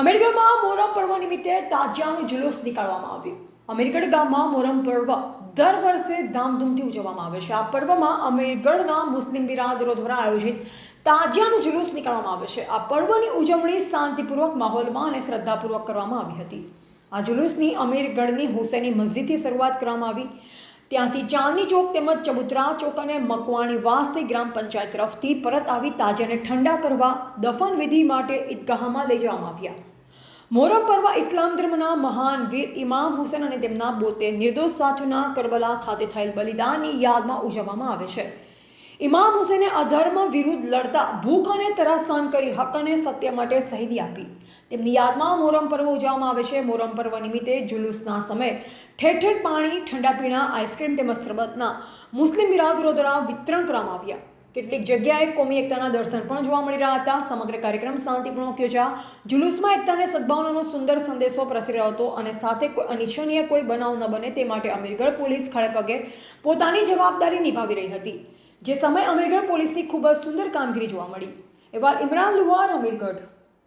અમીરગઢમાં મોરમ પર્વ નિમિત્તે તાજિયાનું જુલુસ નીકાળવામાં આવ્યું. અમીરગઢ ગામમાં મોરમ પર્વ દર વર્ષે ધામધૂમથી ઉજવવામાં આવે છે. આ પર્વમાં અમીરગઢના મુસ્લિમ બિરાદરો દ્વારા આયોજિત તાજિયાનું જુલુસ નીકાળવામાં આવે છે. આ પર્વની ઉજવણી શાંતિપૂર્વક માહોલમાં અને શ્રદ્ધાપૂર્વક કરવામાં આવી હતી. આ જુલુસની અમીરગઢની હુસૈની મસ્જિદથી શરૂઆત કરવામાં આવી. ત્યાંથી ચાંદની ચોક તેમજ ચબુતરા ચોક અને મકવાણી વાસથી ગ્રામ પંચાયત તરફથી પરત આવી તાજાને ઠંડા કરવા દફન વિધિ માટે ઈદગાહમાં લઈ જવામાં આવ્યા. મોહરમ પર્વ ઇસ્લામ ધર્મના મહાન વીર ઇમામ હુસેન અને તેમના બોતેર નિર્દોષ સાથીઓના કરબલા ખાતે થયેલ બલિદાનની યાદમાં ઉજવવામાં આવે છે. ઇમામ હુસેને અધર્મ વિરુદ્ધ લડતા ભૂખ અને તરા સહન કરી હક અને સત્ય માટે શહીદી આપી. તેમની યાદમાં મોરમ પર્વ ઉજવવામાં આવે છે. મોરમ પર્વ નિમિત્તે જુલુસના સમયે ઠેર ઠેર પાણી, ઠંડા પીણા, આઈસ્ક્રીમ તેમજ શરબતના મુસ્લિમ બિરાદરો દ્વારા વિતરણ કરવામાં આવ્યા. કેટલીક જગ્યાએ કોમી એકતાના દર્શન પણ જોવા મળી રહ્યા હતા. સમગ્ર કાર્યક્રમ શાંતિપૂર્વક યોજા જુલુસમાં એકતાને સદભાવનાનો સુંદર સંદેશો પ્રસરી રહ્યો હતો અને સાથે કોઈ અનિચ્છનીય કોઈ બનાવ ન બને તે માટે અમીરગઢ પોલીસ ખડે પગે પોતાની જવાબદારી નિભાવી રહી હતી. જે સમય અમીરગઢ પોલીસની ખૂબ જ સુંદર કામગીરી જોવા મળી. એવા ઇમરાન લુહાર અમીરગઢ.